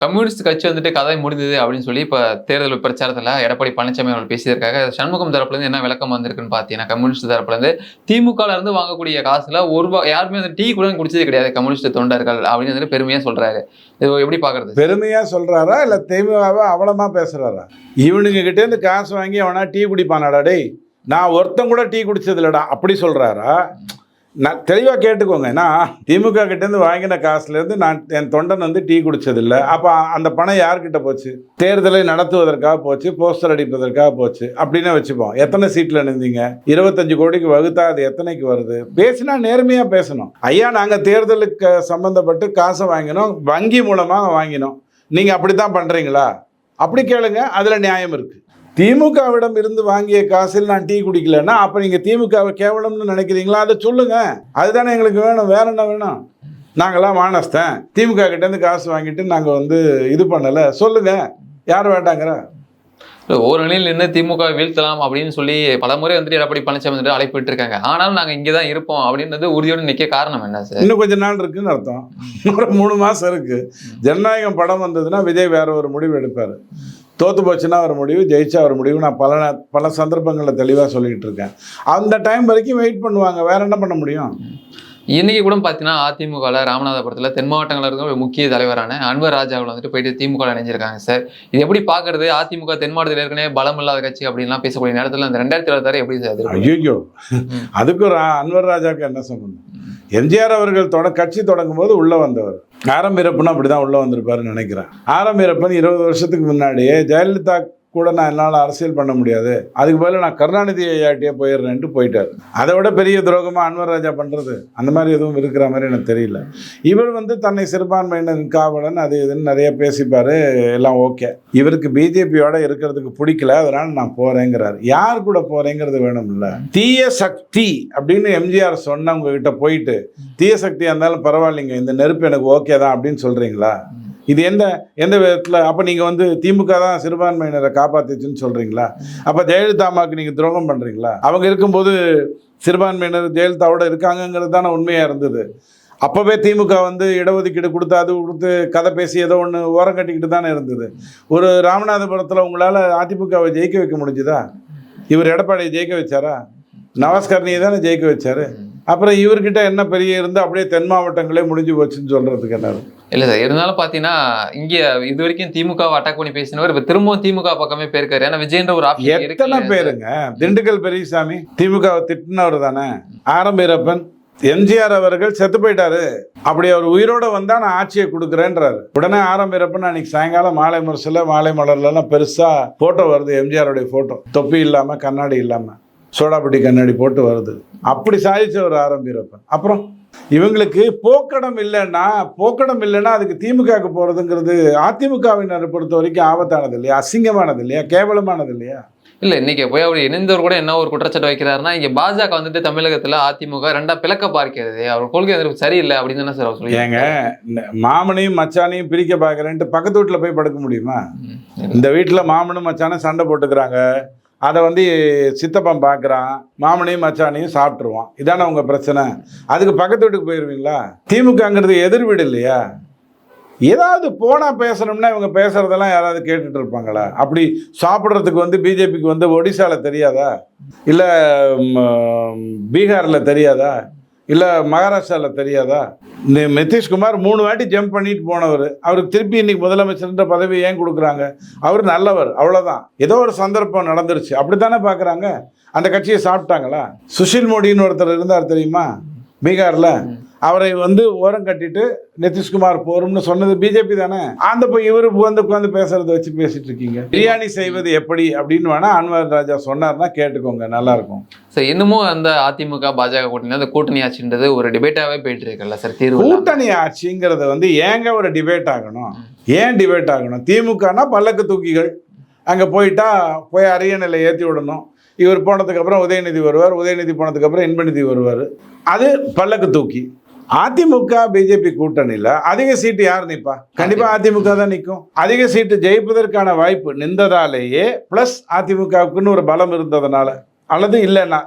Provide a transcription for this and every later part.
Communist கட்சி வந்துட்டு கதை முடிந்தது அப்படின்னு சொல்லி இப்போ தேர்தல் பிரச்சாரத்தில் எடப்பாடி பழனிசாமி அவர்கள் பேசியிருக்காங்க. சண்முகம் தரப்புலேருந்து என்ன விளக்கம் வந்திருக்குன்னு பார்த்தீங்கன்னா கம்யூனிஸ்ட் தரப்புலேருந்து இருந்து இருந்து வாங்கக்கூடிய காசில் ஒரு ரூபா யாருமே வந்து டீ கூட குடிச்சது கிடையாது கம்யூனிஸ்ட் தொண்டர்கள் அப்படின்னு வந்துட்டு பெருமையாக சொல்கிறாரு இது எப்படி பார்க்குறது பெருமையாக சொல்கிறாரா இல்லை திமுகவை அவலமா பேசுறாரா? இவனுங்க கிட்டேருந்து காசு வாங்கி அவனா டீ குடிப்பானாடா டேய். நான் ஒருத்தன் கூட டீ குடிச்சது இல்லடா அப்படி சொல்கிறாரா நான் தெளிவாக கேட்டுக்கோங்க. ஏன்னா திமுக கிட்டேருந்து வாங்கின காசுலேருந்து நான் என் தொண்டன் வந்து டீ குடித்ததில்லை அப்போ அந்த பணம் யார்கிட்ட போச்சு? தேர்தலை நடத்துவதற்காக போச்சு போஸ்டர் அடிப்பதற்காக போச்சு அப்படின்னு வச்சுப்போம். எத்தனை சீட்டில் நின்றீங்க? இருபத்தஞ்சு கோடிக்கு வகுத்தா அது எத்தனைக்கு வருது? பேசினா நேர்மையாக பேசணும். ஐயா நாங்கள் தேர்தலுக்கு சம்மந்தப்பட்டு காசை வாங்கினோம் வங்கி மூலமாக வாங்கினோம். நீங்கள் அப்படி தான் பண்ணுறீங்களா அப்படி கேளுங்க அதில் நியாயம் இருக்குது திமுகவிடம் இருந்து வாங்கிய காசில் நான் டீ குடிக்கலன்னா அப்போ நீங்கள் திமுகவை கேவலம்னு நினைக்கிறீங்களா? அதை சொல்லுங்க. அதுதானே எங்களுக்கு வேணும். வேற என்ன வேணும்? நாங்களாம் வானஸ்தேன். திமுக கிட்டேருந்து காசு வாங்கிட்டு நாங்கள் வந்து இது பண்ணலை. சொல்லுங்க. யார் வேண்டாங்கிற? ஒரு நிலையில் நின்று திமுக வீழ்த்தலாம் அப்படின்னு சொல்லி பல முறை வந்துட்டு எடப்பாடி பழனிசாமி வந்துட்டு அழைப்பிட்டு இருக்காங்க ஆனாலும் நாங்க இங்கதான் இருப்போம் அப்படின்றது உறுதியோடு நிக்க காரணம் என்ன சார்? இன்னும் கொஞ்ச நாள் இருக்குன்னு அர்த்தம். ஒரு மூணு மாதம் இருக்கு. ஜனநாயகம் படம் வந்ததுன்னா விஜய் வேற ஒரு முடிவு எடுப்பார். தோத்து போச்சுன்னா ஒரு முடிவு ஜெயிச்சா ஒரு முடிவு. நான் பல பல சந்தர்ப்பங்களில் தெளிவாக சொல்லிக்கிட்டு இருக்கேன். அந்த டைம் வரைக்கும் வெயிட் பண்ணுவாங்க. வேற என்ன பண்ண முடியும்? இன்னைக்கு கூட பாத்தீங்கன்னா அதிமுகல ராமநாதபுரத்துல தென் மாவட்டங்கள்ல இருக்க ஒரு முக்கிய தலைவரான அன்வர் ராஜாவில் வந்துட்டு போயிட்டு திமுக இணைஞ்சிருக்காங்க சார் இது எப்படி பாக்குறது? அதிமுக தென் மாவட்டத்தில் ஏற்கனவே பலம் இல்லாத கட்சி அப்படின்லாம் பேசக்கூடிய நேரத்துல அந்த ரெண்டாயிரத்தி இருபத்தாறு எப்படி சார்? ஐயோ அதுக்கு ஒரு அ- அன்வர் ராஜாக்கு என்ன சம்பந்தம்? எம்ஜிஆர் அவர்கள் தொட கட்சி தொடங்கும் போது உள்ளே வந்தவர். ஆரம்பிரப்பன் அப்படி தான் உள்ளே வந்திருப்பாருன்னு நினைக்கிறேன். ஆரம்பிரப்பன் இருபது வருஷத்துக்கு முன்னாடியே ஜெயலலிதா கூட நான் என்னால் அரசியல் பண்ண முடியாது. அதுக்கு பதில் நான் கருணாநிதி ஐயாட்டியே போயிடுறேன்ட்டு போயிட்டார். அதை விட பெரிய துரோகமாக அன்வர் ராஜா பண்ணுறது அந்த மாதிரி எதுவும் இருக்கிற மாதிரி எனக்கு தெரியல. இவர் வந்து தன்னை சிறுபான்மையினர் காவலன் அது இதுன்னு நிறைய பேசிப்பார் எல்லாம் ஓகே. இவருக்கு பிஜேபியோட இருக்கிறதுக்கு பிடிக்கல அதனால் நான் போகிறேங்கிறார் யார் கூட போகிறேங்கிறது வேணும்ல? தீய சக்தி அப்படின்னு எம்ஜிஆர் சொன்னவங்க கிட்ட போயிட்டு தீய சக்தியாக இருந்தாலும் பரவாயில்லைங்க இந்த நெருப்பு எனக்கு ஓகே தான் அப்படின்னு சொல்கிறீங்களா இது எந்த எந்த விதத்தில்? அப்போ நீங்கள் வந்து திமுக தான் சிறுபான்மையினரை காப்பாத்துச்சுன்னு சொல்கிறீங்களா அப்போ ஜெயலலிதா அம்மாவுக்கு நீங்கள் துரோகம் பண்ணுறீங்களா அவங்க இருக்கும்போது சிறுபான்மையினர் ஜெயலலிதாவோட இருக்காங்கங்கிறது தானே உண்மையாக இருந்தது. அப்போவே திமுக வந்து இடஒதுக்கீடு கொடுத்து அது கொடுத்து கதை பேசி ஏதோ ஒன்று ஓரம் கட்டிக்கிட்டு தானே இருந்தது. ஒரு ராமநாதபுரத்தில் உங்களால் அதிமுகவை ஜெயிக்க வைக்க முடிஞ்சுதா? இவர் எடப்பாடியை ஜெயிக்க வச்சாரா? நவாஸ்கர்ணியை தானே ஜெயிக்க வச்சாரு? அப்புறம் இவர்கிட்ட என்ன பெரிய இருந்து அப்படியே தென் மாவட்டங்களே முடிஞ்சு போச்சுன்னு சொல்கிறதுக்கு என்ன? இல்ல சார் இருந்தாலும் பாத்தீங்கன்னா இங்க இது வரைக்கும் திமுக அட்டாக் பண்ணி பேசினவர் இப்ப திரும்பவும் திமுக பக்கமே போயிருக்காரு. ஏன்னா விஜயன்ற ஒரு ஆப்ஷன் எத்தனை பேருங்க? திண்டுக்கல் பெரியசாமி திமுகவை திட்டினவர் தானே. ஆரம்பிரப்பன் எம்ஜிஆர் அவர்கள் செத்து போயிட்டாரு. அப்படி அவர் உயிரோட வந்தா நான் ஆட்சியை கொடுக்குறேன்றாரு. உடனே ஆரம்பிரப்பன் அன்னைக்கு சாயங்காலம் மாலை முரசுல மாலை மலர்லாம் பெருசா போட்டோ வருது எம்ஜிஆருடைய போட்டோ தொப்பி இல்லாம கண்ணாடி இல்லாம. சோடாபட்டி கண்ணாடி போட்டு வருது. அப்படி சாதிச்சவர் ஆரம்பிரப்பன் அப்புறம் இவங்களுக்கு போக்கடம் இல்லைன்னா போக்கடம் இல்லைன்னா அதுக்கு திமுகவுக்கு போறதுங்கிறது அதிமுகவினரை பொறுத்த வரைக்கும் ஆபத்தானது இல்லையா? அசிங்கமானது இல்லையா? கேவலமானது இல்லையா? இல்ல இன்னைக்கு போய் அவர் இணைந்தவர் கூட என்ன ஒரு குற்றச்சாட்டு வைக்கிறாருன்னா இங்க பாஜக வந்துட்டு தமிழகத்துல அதிமுக ரெண்டா பிளக்க பார்க்கிறது. அவர் கொள்கை எதிர்ப்பு சரியில்லை அப்படின்னு தானே சார் அவர் சொல்லி ஏங்க மாமனையும் மச்சானையும் பிரிக்க பார்க்குறேன்ட்டு பக்கத்து வீட்டில் போய் படுக்க முடியுமா? இந்த வீட்டில் மாமனும் மச்சானும் சண்டை போட்டுக்கிறாங்க. அதை வந்து சித்தப்பன் பார்க்குறான் மாமனையும் மச்சானையும் சாப்பிட்ருவான் இதானே உங்கள் பிரச்சனை? அதுக்கு பக்கத்து வீட்டுக்கு போயிடுவீங்களா திமுகங்கிறது எதிர் வீடு இல்லையா? ஏதாவது போனால் பேசணும்னா இவங்க பேசுகிறதெல்லாம் யாராவது கேட்டுட்டு இருப்பாங்களா? அப்படி சாப்பிட்றதுக்கு வந்து பிஜேபிக்கு வந்து ஒடிசாவில் தெரியாதா? இல்லை பீகாரில் தெரியாதா? இல்லை மகாராஷ்டிராவில் தெரியாதா? நிதிஷ்குமார் மூணு வாட்டி ஜம்ப் பண்ணிட்டு போனவர். அவருக்கு திருப்பி இன்னைக்கு முதலமைச்சர்ன்ற பதவி ஏன் கொடுக்குறாங்க? அவர் நல்லவர் அவ்வளோதான் ஏதோ ஒரு சந்தர்ப்பம் நடந்துருச்சு. அப்படி தானே பார்க்குறாங்க அந்த கட்சியை சாப்பிட்டாங்களா? சுஷில் மோடின்னு ஒருத்தர் இருந்தார் தெரியுமா? பீகாரில். அவரை வந்து ஓரம் கட்டிட்டு நிதிஷ்குமார் போரும்னு சொன்னது பிஜேபி தானே? அந்த போய் இவரு வந்து உட்காந்து பேசுறத வச்சு பேசிட்டு இருக்கீங்க. பிரியாணி செய்வது எப்படி அப்படின்னு வேணா அன்வர் ராஜா சொன்னார்னா கேட்டுக்கோங்க நல்லா இருக்கும். சார் இன்னமும் அந்த அதிமுக பாஜக கூட்டணி அந்த கூட்டணி ஆட்சின்றது ஒரு டிபேட்டாவே போயிட்டு இருக்குல்ல சார் தீர்வு. கூட்டணி ஆட்சிங்கிறது வந்து ஏங்க ஒரு டிபேட் ஆகணும்? ஏன் டிபேட் ஆகணும்? திமுகனா பல்லக்கு தூக்கிகள். அங்கே போயிட்டா போய் அரியணையில் ஏற்றி விடணும். இவர் போனதுக்கு அப்புறம் உதயநிதி வருவார் உதயநிதி போனதுக்கு அப்புறம் இன்பநிதி வருவார். அது பல்லக்கு தூக்கி. அதிமுக பிஜேபி கூட்டணியில் அதிக சீட்டு யார் நிற்பா கண்டிப்பாக அதிமுக தான் நிற்கும் அதிக சீட்டு ஜெயிப்பதற்கான வாய்ப்பு நின்றதாலேயே ப்ளஸ் அதிமுகவுக்குன்னு ஒரு பலம் இருந்ததுனால அல்லது இல்லைன்னா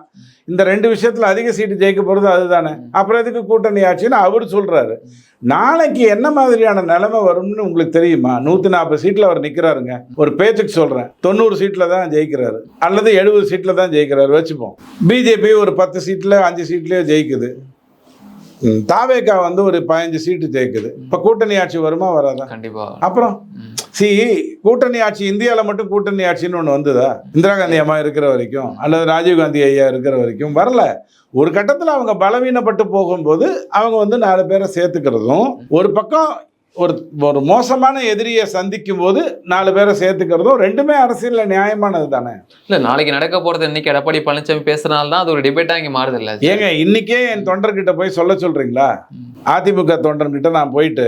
இந்த ரெண்டு விஷயத்தில் அதிக சீட்டு ஜெயிக்க போகிறது அதுதானே? அப்புறம் எதுக்கு கூட்டணி ஆச்சுன்னு அவர் சொல்கிறாரு நாளைக்கு என்ன மாதிரியான நிலைமை வரும்னு உங்களுக்கு தெரியுமா? நூற்றி நாற்பது சீட்டில் அவர் நிற்கிறாருங்க ஒரு பேச்சுக்கு சொல்கிறேன் தொண்ணூறு சீட்டில் தான் ஜெயிக்கிறாரு. அல்லது எழுபது சீட்டில் தான் ஜெயிக்கிறாரு. வச்சுப்போம். பிஜேபி ஒரு பத்து சீட்டில் அஞ்சு சீட்லேயோ ஜெயிக்குது. தாவேகா வந்து ஒரு பதினஞ்சு சீட்டு ஜெயிக்குது. இப்ப கூட்டணி ஆட்சி வருமா வராதா? கண்டிப்பா. அப்புறம்? சி கூட்டணி ஆட்சி இந்தியாவில் மட்டும் கூட்டணி ஆட்சின்னு ஒன்று வந்ததா? இந்திரா காந்தி அம்மா இருக்கிற வரைக்கும் அல்லது ராஜீவ் காந்தி ஐயா இருக்கிற வரைக்கும் வரல. ஒரு கட்டத்தில் அவங்க பலவீனப்பட்டு போகும்போது அவங்க வந்து நாலு பேரை சேர்த்துக்கிறதும் ஒரு பக்கம் ஒரு ஒரு மோசமான எதிரியை சந்திக்கும் போது நாலு பேரை சேர்த்துக்கிறதும் ரெண்டுமே அரசியலில் நியாயமானது தானே? இல்ல நாளைக்கு நடக்க போறது இன்னைக்கு எடப்பாடி பழனிசாமி பேசுறதுனால தான் அது ஒரு டிபேட்டா இங்க மாறுது இல்ல ஏங்க இன்னைக்கே என் தொண்டர்கிட்ட போய் சொல்ல சொல்றீங்களா? அதிமுக தொண்டர்கிட்ட நான் போயிட்டு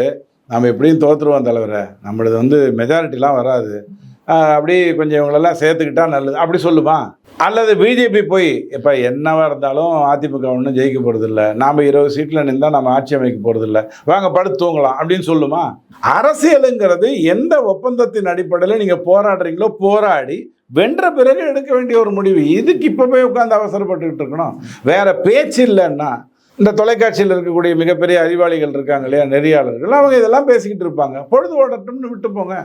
நம்ம எப்படியும் தோத்துருவோம் தலைவரை நம்மளது வந்து மெஜாரிட்டிலாம் வராது. அப்படி கொஞ்சம் இவங்களெல்லாம் சேர்த்துக்கிட்டா நல்லது. அப்படி சொல்லுமா? அல்லது பிஜேபி போய் இப்போ என்னவாக இருந்தாலும் அதிமுக ஒன்றும் ஜெயிக்க போகிறதில்ல நாம் இருபது சீட்டில் நின்றா நம்ம ஆட்சி அமைக்க போகிறதில்ல வாங்க படுத்து தூங்கலாம். அப்படின்னு சொல்லுமா? அரசியலுங்கிறது எந்த ஒப்பந்தத்தின் அடிப்படையில் நீங்கள் போராடுறீங்களோ போராடி வென்ற பிறகு எடுக்க வேண்டிய ஒரு முடிவு. இதுக்கு இப்போ போய் உட்காந்து அவசரப்பட்டுக்கிட்டு இருக்கணும். வேற பேச்சு இல்லைன்னா இந்த தொலைக்காட்சியில் இருக்கக்கூடிய மிகப்பெரிய அறிவாளிகள் இருக்காங்க இல்லையா நெறியாளர்கள் அவங்க இதெல்லாம் பேசிக்கிட்டு இருப்பாங்க. பொழுது ஓடட்டும்னு விட்டு போங்க.